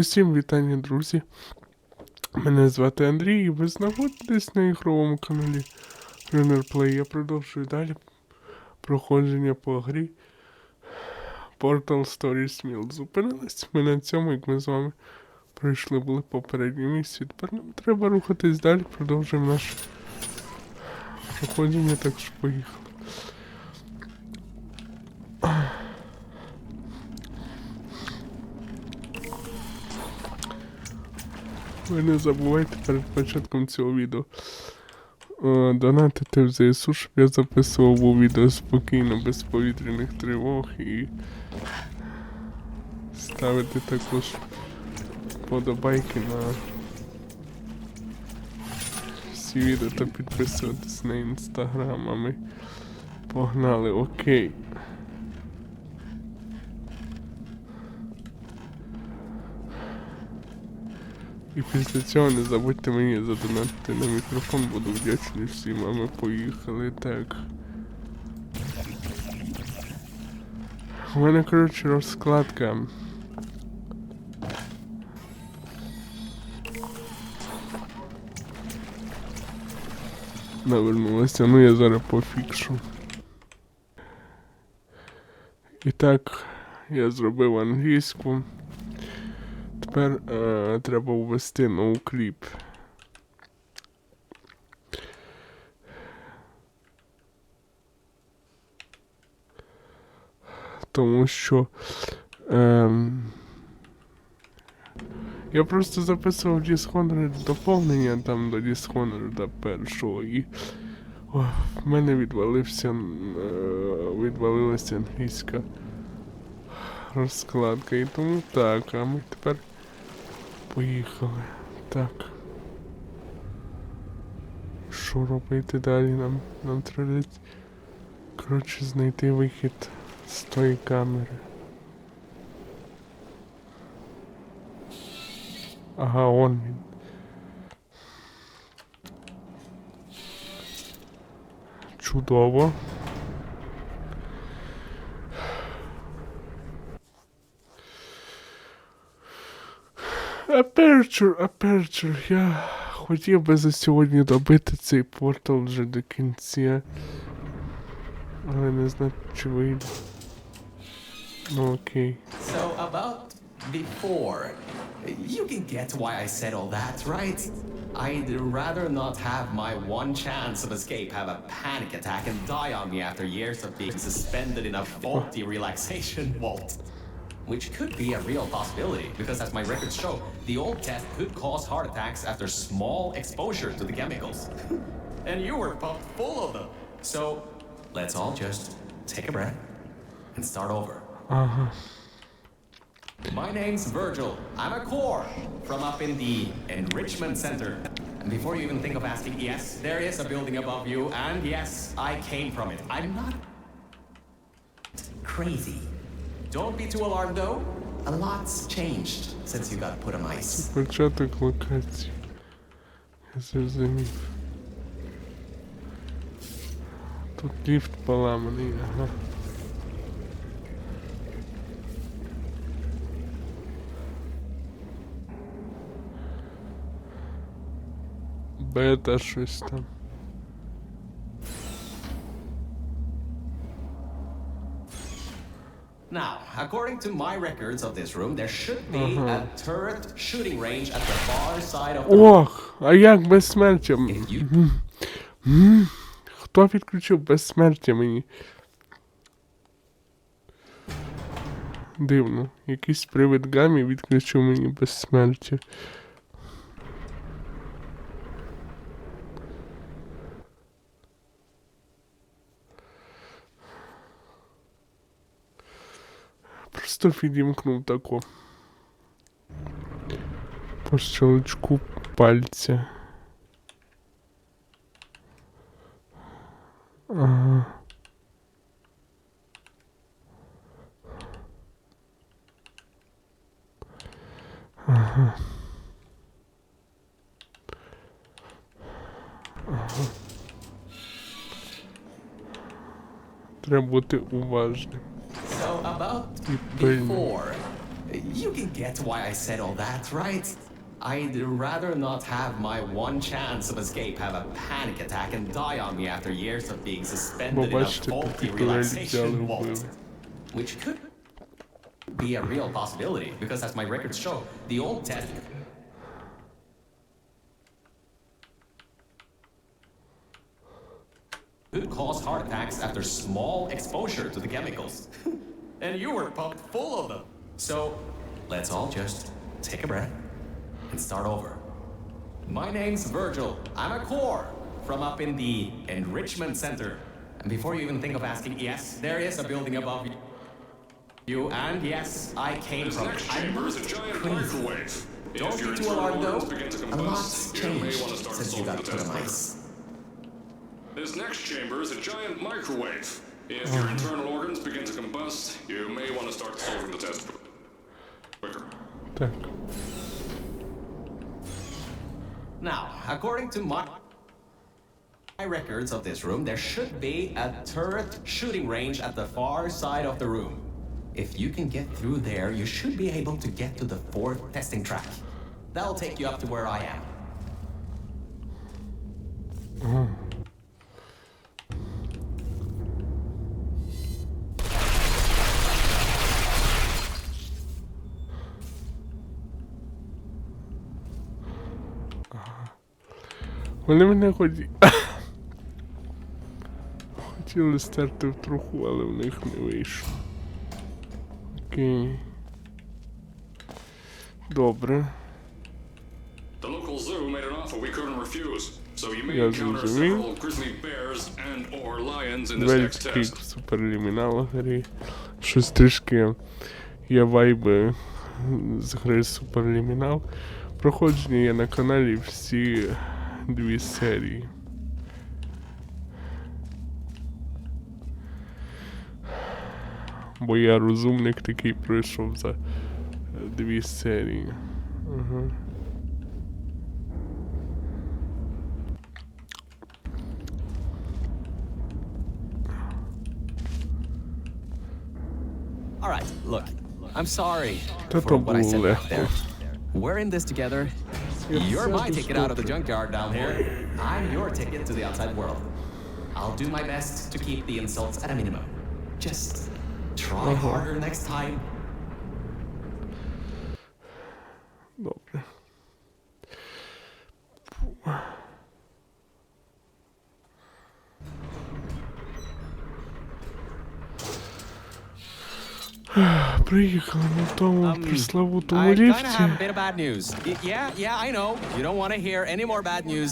Усім вітання, друзі. Мене звати Андрій, і ви знаходитесь на ігровому каналі Runner Play. Я продовжую далі проходження по грі Portal Stories Mill. Зупинились ми на цьому, як ми з вами пройшли були попередні місці. Тепер нам треба рухатись далі, продовжуємо наше проходження, так що поїхали. Ви не забувайте перед початком цього відео е, донатити в ЗСУ, щоб я записував у відео спокійно, без повітряних тривог і ставити також подобайки на всі відео та підписуватись на інстаграм, а ми погнали, окей. І після цього не забудьте мені задонатити на мікрофон, буду вдячний всім, а ми поїхали так. У мене, коротше, розкладка. Навернулася, ну я зараз пофікшу. І так, я зробив англійську. Тепер е, треба ввести на укріп. Тому що. ем, я просто записував Dishonored доповнення там до Dishonored першого і. О, в мене відвалився. Е, відвалилася англійська розкладка. І тому так, а ми тепер поїхали. Так. Що робити далі? Нам, нам треба. Коротше, знайти вихід з тої камери. Ага, он він. Чудово. Aperture, Aperture, я хотів би за сьогодні добити цей портал вже до кінця. Але не знаю, чи вийде. Ну окей. So about before, you can get why I said all that, right? I'd rather not have my one chance of escape have a panic attack and die on me after years of being suspended in a faulty relaxation vault. which could be a real possibility because as my records show, the old test could cause heart attacks after small exposure to the chemicals. and you were pumped full of them. So let's all just take a breath and start over. Uh-huh. My name's Virgil. I'm a core from up in the Enrichment Center. And before you even think of asking, yes, there is a building above you, and yes, I came from it. I'm not crazy. Don't be too alarmed though. A lot's changed since you got put on ice. Початок локації. Я зрозумів. Тут ліфт поламаний, ага. Бета щось там. According to my records of this room, there should be a turret shooting range at the far side of the room. Ох, а як безсмертя? М, Хто відключив безсмертя мені? Дивно. Якийсь привид гамі відключив мені безсмертя. Просто відімкнув тако. По щелчку пальця. Ага. Ага. Ага. Треба бути уважним. about before. You can get why I said all that, right? I'd rather not have my one chance of escape have a panic attack and die on me after years of being suspended in a faulty relaxation vault. Which could be a real possibility, because as my records show, the old test could cause heart attacks after small exposure to the chemicals. and you were pumped full of them. So let's all just take a breath and start over. My name's Virgil. I'm a core from up in the Enrichment Center. And before you even think of asking, yes, there is a building above you. You and yes, I came from next chamber is a giant microwave. Don't be too alarmed though. to A lot's changed since you got the put on ice. This next chamber is a giant microwave. If your internal organs begin to combust, you may want to start solving the test quicker. Так. Now, according to my my records of this room, there should be a turret shooting range at the far side of the room. If you can get through there, you should be able to get to the fourth testing track. That'll take you up to where I am. Вони мене ході... хотіли стерти в труху, але в них не вийшло. Окей. Добре. Я зрозумів. Вельський суперлімінал грі. Щось трішки є вайби з гри суперлімінал. Проходження є на каналі всі. дві серії. Бо я розумник такий пройшов за е, дві серії. Ага. All right, look, I'm sorry Та for то what I було said back легко. there. We're in this together. You're my ticket out of the junkyard down here. I'm your ticket to the outside world. I'll do my best to keep the insults at a minimum. Just try harder next time. Добре.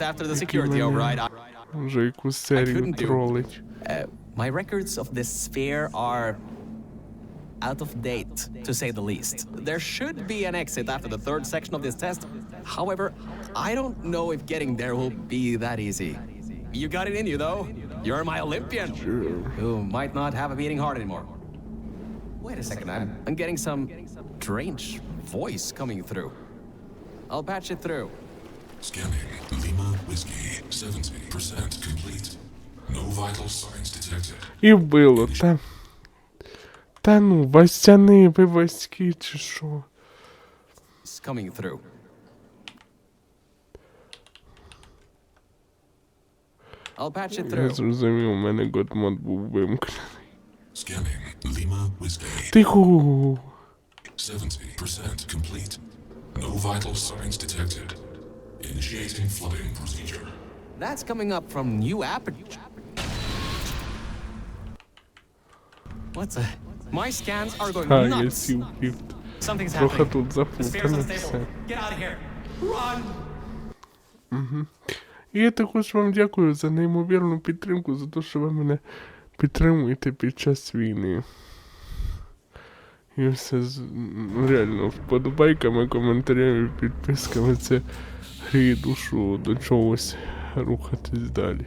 after the security мене override. I- Вже якусь серію couldn't do. тролить. Uh, my records of this sphere are out of date, to say the least. There should be an exit after the third section of this test. However, I don't know if getting there will be that easy. You got it in you, though. You're my Olympian, who might not have a beating heart anymore. Wait a second, I'm, I'm getting some strange voice coming through. I'll patch it through. Scanning. Lima Whiskey. 70% complete. No vital signs detected. І вбило, та. Та ну, Вастяни, ви васьки чи що? It's coming through. I'll patch it Я through. зрозумів, у мене годмод був вимкнений. Тихо! 70% complete. No vital signs detected. Initiating flooding procedure. That's coming up from new app. What's a? My scans are going А, я nuts. сів в ліфт. Something's Трохи happening. тут The sphere's заплутано все. unstable. Get out of here. Run. І я також вам дякую за неймовірну підтримку, за те, що ви мене підтримуєте під час війни. І все з ну, реально вподобайками, коментарями, підписками це гріє душу до чогось рухатись далі.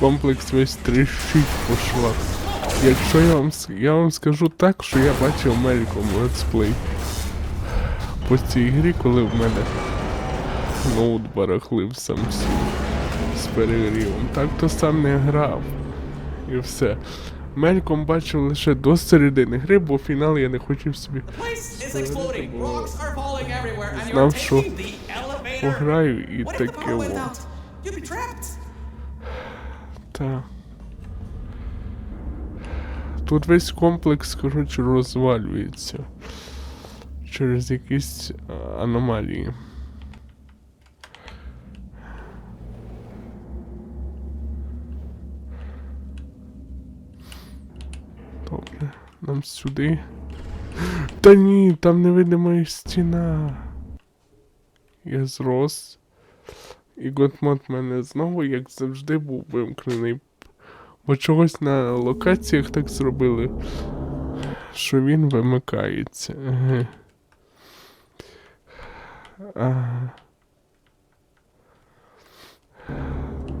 Комплекс весь тріщить по швах. Якщо я вам, я вам скажу так, що я бачив мельком летсплей по цій грі, коли в мене ноут барахлив Samsung з перегрівом. Так то сам не грав. І все. Мельком бачив лише до середини гри, бо фінал я не хотів собі. Знав, що пограю і таке во. Тут весь комплекс, коротше, розвалюється через якісь е, аномалії. Добре, нам сюди. Та ні, там невидима стіна. Я зрос. І Готмод мене знову, як завжди, був вимкнений. Бо чогось на локаціях так зробили, що він вимикається. Еге. Ага.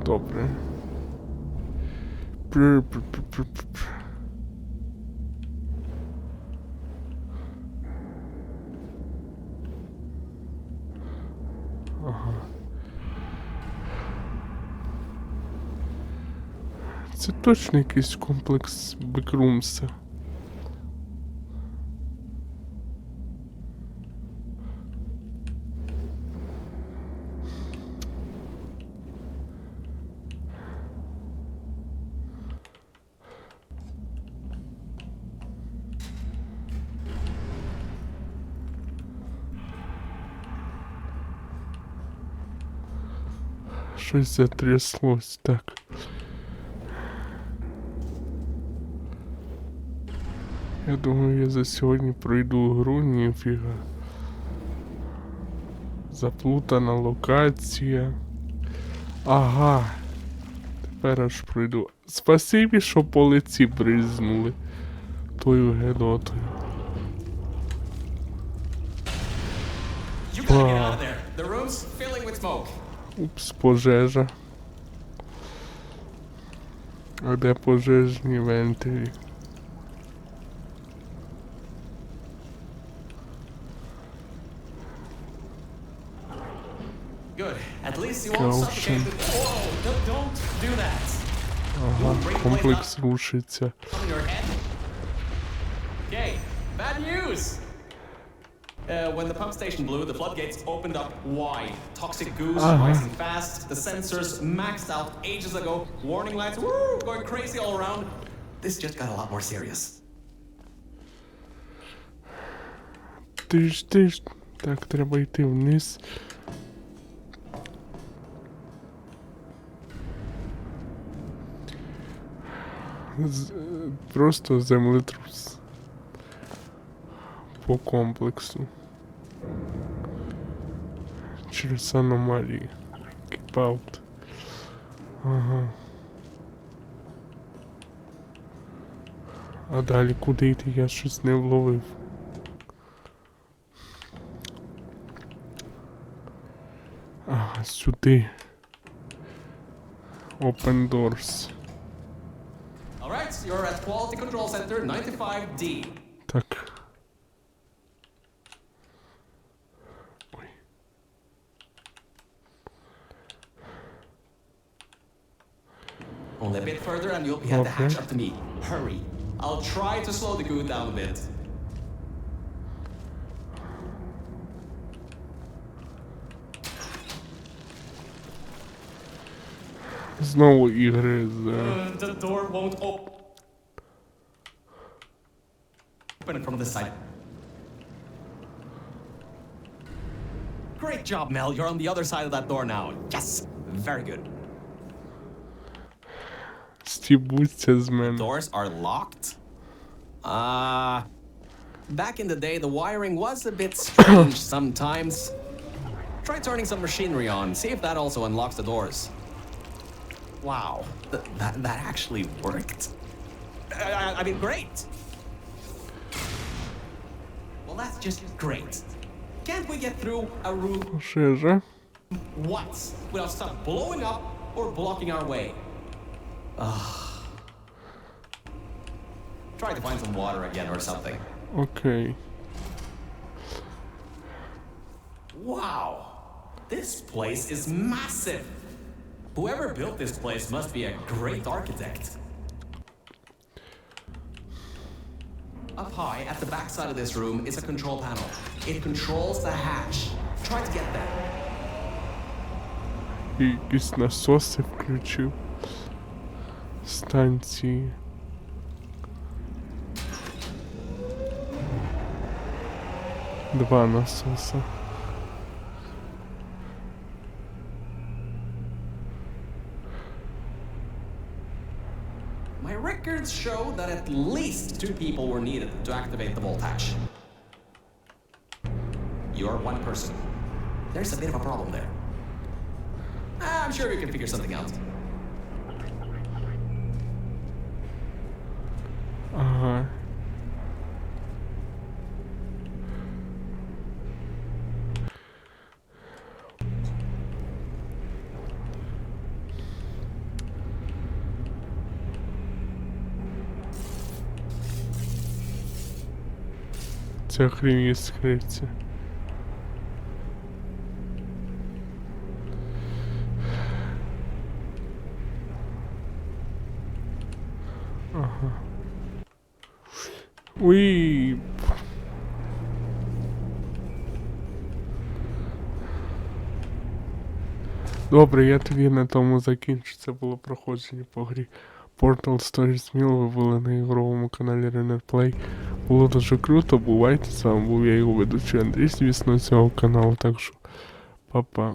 Добре. Пр-пр-пр-пр-пр. Це точно якийсь комплекс Бекрумса. Щось затряслось так. Я думаю, я за сьогодні пройду гру, ніфіга. Заплутана локація. Ага. Тепер аж пройду. Спасибі, що по лиці бризнули. Тою гедотою. Упс, пожежа. А де пожежні вентилі? that. Ага, комплекс рушиться. On your head. Okay. Bad news. Uh, when the pump station blew, the floodgates opened up wide. Toxic goose Uh-huh. rising fast. The sensors maxed out ages ago. Warning lights, woo, going crazy all around. This just got a lot more serious. Ти ж ти ж. Так, треба йти вниз. Просто землетрус. По комплексу. Через аномалії. Keep. Ага. А далі куди йти? Я щось не вловив. Ага, сюди. Open doors. You're at Quality Control Center 95D. Tak. Only a bit further and you'll be at the hatch up to me. Hurry. I'll try to slow the goo down a bit. It's not Znowu ich ryzy. The door won't open. the site. Great job, Mel. You're on the other side of that door now. Yes! Very good. Steve Bustes, man. Doors are locked. Uh, back in the day, the wiring was a bit strange sometimes. Try turning some machinery on. See if that also unlocks the doors. Wow, Th that, that actually worked. Uh, I, I mean, great. Just great. Can't we get through a room sure. once without stuff blowing up or blocking our way? Ugh. Try to find some water again or something. Okay. Wow. This place is massive. Whoever built this place must be a great architect. Up high at the back side of this room is a control panel. It controls the hatch. Try to get there. І якісь насоси включив. Станції. Два насоса. but at least two people were needed to activate the voltage. You're one person. There's a bit of a problem there. Ah, I'm sure we can figure something out. Uh, Ця хрень є скриться. Ага. Уй. Добре, я тоді на тому закінчу. Це було проходження по грі Portal Stories Meal Ви були на ігровому каналі Renner Play. Було дуже круто, бувайте. З вами був я його ведучий Андрій, звісно, цього каналу. Так що, па-па.